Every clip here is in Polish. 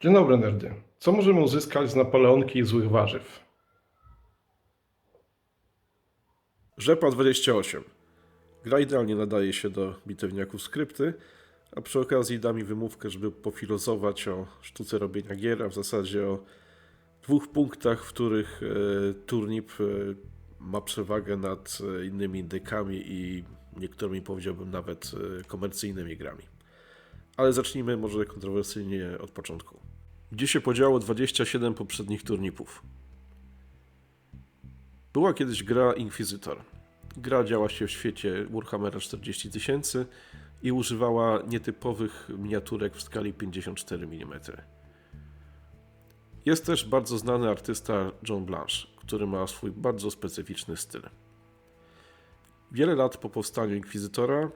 Dzień dobry, nerdy. Co możemy uzyskać z Napoleonki i złych warzyw? Rzepa 28. Gra idealnie nadaje się do bitewniaków skrypty, a przy okazji da mi wymówkę, żeby pofilozować o sztuce robienia gier, a w zasadzie o dwóch punktach, w których e, turnip e, ma przewagę nad e, innymi indykami i niektórymi powiedziałbym nawet komercyjnymi grami. Ale zacznijmy może kontrowersyjnie od początku. Gdzie się podziało 27 poprzednich turnipów? Była kiedyś gra Inquisitor. Gra działa się w świecie Warhammera 40 tysięcy i używała nietypowych miniaturek w skali 54 mm. Jest też bardzo znany artysta John Blanche, który ma swój bardzo specyficzny styl. Wiele lat po powstaniu Inkwizytora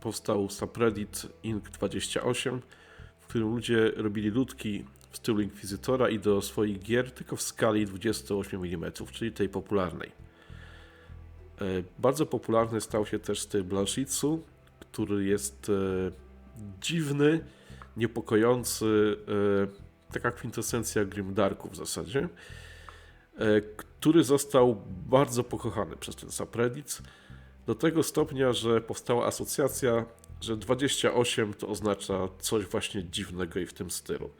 powstał subreddit Ink28, w którym ludzie robili ludki w stylu Inkwizytora i do swoich gier tylko w skali 28 mm, czyli tej popularnej. E, Bardzo popularny stał się też styl Blanchitsu, który jest e, dziwny, niepokojący, e, taka kwintesencja Grimdarku w zasadzie, który został bardzo pokochany przez ten subreddit, do tego stopnia, że powstała asocjacja, że 28 to oznacza coś właśnie dziwnego i w tym stylu.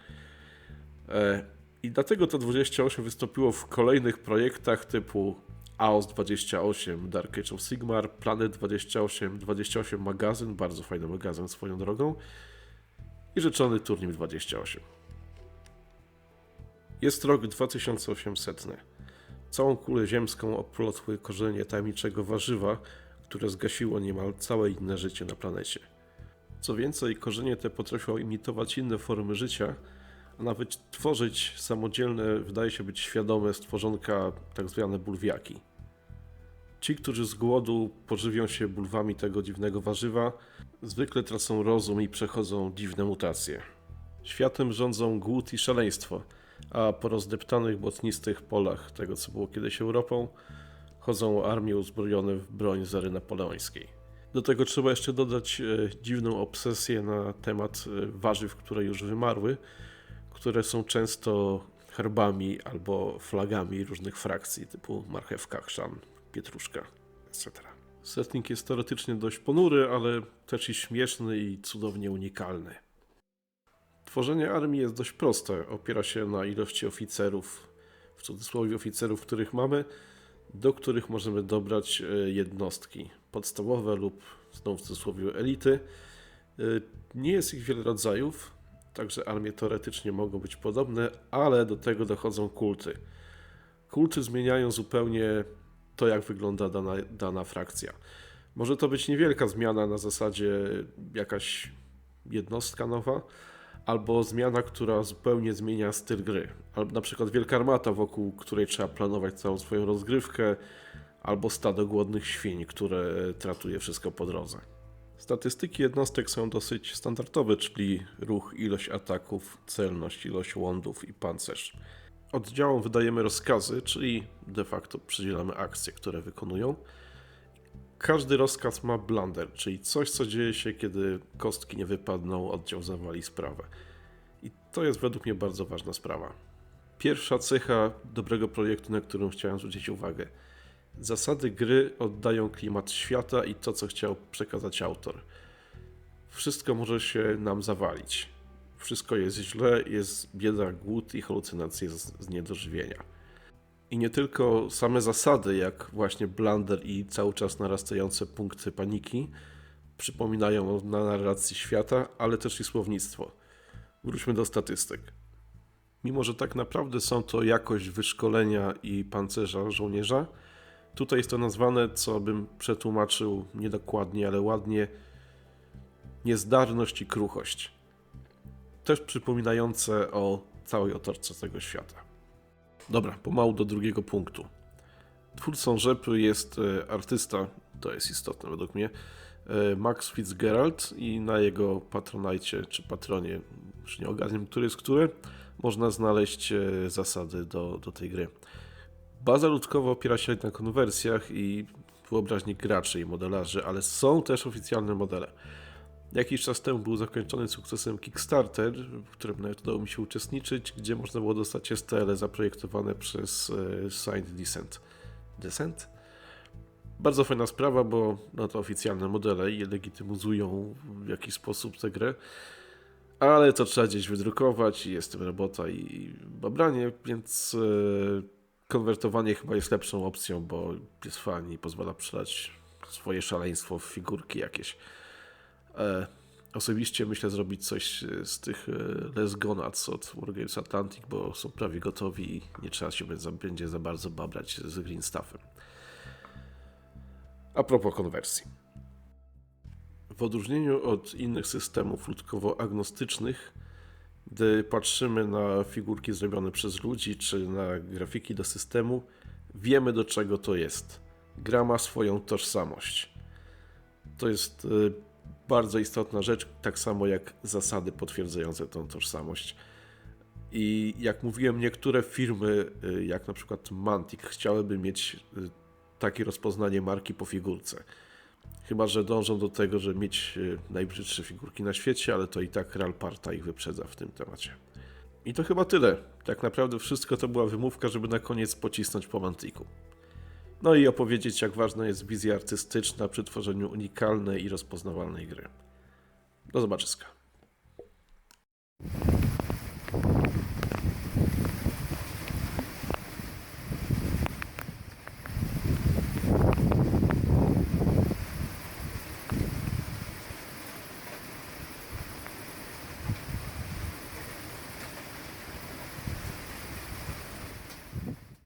E, I dlatego to 28 wystąpiło w kolejnych projektach typu AOS 28, Dark Age of Sigmar, Planet 28, 28 magazyn, bardzo fajny magazyn swoją drogą i rzeczony turniej 28. Jest rok 2800. Całą kulę ziemską oplotły korzenie tajemniczego warzywa, które zgasiło niemal całe inne życie na planecie. Co więcej, korzenie te potrafią imitować inne formy życia, a nawet tworzyć samodzielne, wydaje się być świadome stworzonka, tak zwane bulwiaki. Ci, którzy z głodu pożywią się bulwami tego dziwnego warzywa, zwykle tracą rozum i przechodzą dziwne mutacje. Światem rządzą głód i szaleństwo, a po rozdeptanych błotnistych polach tego, co było kiedyś Europą, chodzą armie uzbrojone w broń zary napoleońskiej. Do tego trzeba jeszcze dodać e, dziwną obsesję na temat e, warzyw, które już wymarły, które są często herbami albo flagami różnych frakcji, typu marchewka, chrzan, pietruszka, etc. Setting jest teoretycznie dość ponury, ale też i śmieszny i cudownie unikalny. Tworzenie armii jest dość proste. Opiera się na ilości oficerów, w cudzysłowie oficerów, których mamy, do których możemy dobrać e, jednostki podstawowe lub znowu w cudzysłowie elity. E, Nie jest ich wiele rodzajów, także armie teoretycznie mogą być podobne, ale do tego dochodzą kulty. Kulty zmieniają zupełnie to, jak wygląda dana, dana frakcja. Może to być niewielka zmiana na zasadzie jakaś jednostka nowa, albo zmiana, która zupełnie zmienia styl gry. Albo na przykład wielka armata, wokół której trzeba planować całą swoją rozgrywkę, albo stado głodnych świń, które tratuje wszystko po drodze. Statystyki jednostek są dosyć standardowe, czyli ruch, ilość ataków, celność, ilość łądów i pancerz. Oddziałom wydajemy rozkazy, czyli de facto przydzielamy akcje, które wykonują. Każdy rozkaz ma blunder, czyli coś, co dzieje się, kiedy kostki nie wypadną, oddział zawali sprawę. I to jest według mnie bardzo ważna sprawa. Pierwsza cecha dobrego projektu, na którą chciałem zwrócić uwagę. Zasady gry oddają klimat świata i to, co chciał przekazać autor. Wszystko może się nam zawalić. Wszystko jest źle, jest bieda, głód i halucynacje z, niedożywienia. I nie tylko same zasady, jak właśnie blunder i cały czas narastające punkty paniki, przypominają o narracji świata, ale też i słownictwo. Wróćmy do statystyk. Mimo, że tak naprawdę są to jakość wyszkolenia i pancerza żołnierza, tutaj jest to nazwane, co bym przetłumaczył niedokładnie, ale ładnie, niezdarność i kruchość. Też przypominające o całej otoczce tego świata. Dobra, pomału do drugiego punktu. Twórcą rzepy jest e, artysta, to jest istotne według mnie, e, Max Fitzgerald i na jego patronajcie czy patronie, już nie ogarniam, który jest który, można znaleźć e, zasady do, do tej gry. Baza ludkowa opiera się na konwersjach i wyobraźni graczy i modelarzy, ale są też oficjalne modele. Jakiś czas temu był zakończony sukcesem Kickstarter, w którym nawet udało mi się uczestniczyć, gdzie można było dostać STL zaprojektowane przez e, Signed Descent. Descent? Bardzo fajna sprawa, bo no to oficjalne modele i legitymizują w jakiś sposób tę grę. Ale to trzeba gdzieś wydrukować i jest tym robota i babranie, więc e, konwertowanie chyba jest lepszą opcją, bo jest fajnie i pozwala przelać swoje szaleństwo w figurki jakieś. E, osobiście myślę zrobić coś e, z tych e, Les Gonads od Wargames Atlantic, bo są prawie gotowi i nie trzeba się będzie, za bardzo babrać z Green Stuffem. A propos konwersji. W odróżnieniu od innych systemów ludkowo-agnostycznych, gdy patrzymy na figurki zrobione przez ludzi czy na grafiki do systemu, wiemy do czego to jest. Gra ma swoją tożsamość. To jest bardzo istotna rzecz, tak samo jak zasady potwierdzające tą tożsamość. I jak mówiłem, niektóre firmy, y, jak na przykład Mantic, chciałyby mieć y, takie rozpoznanie marki po figurce. Chyba, że dążą do tego, żeby mieć y, najbrzydsze figurki na świecie, ale to i tak Real Parta ich wyprzedza w tym temacie. I to chyba tyle. Tak naprawdę wszystko to była wymówka, żeby na koniec pocisnąć po Mantiku. No i opowiedzieć, jak ważna jest wizja artystyczna przy tworzeniu unikalnej i rozpoznawalnej gry. Do zobaczyska.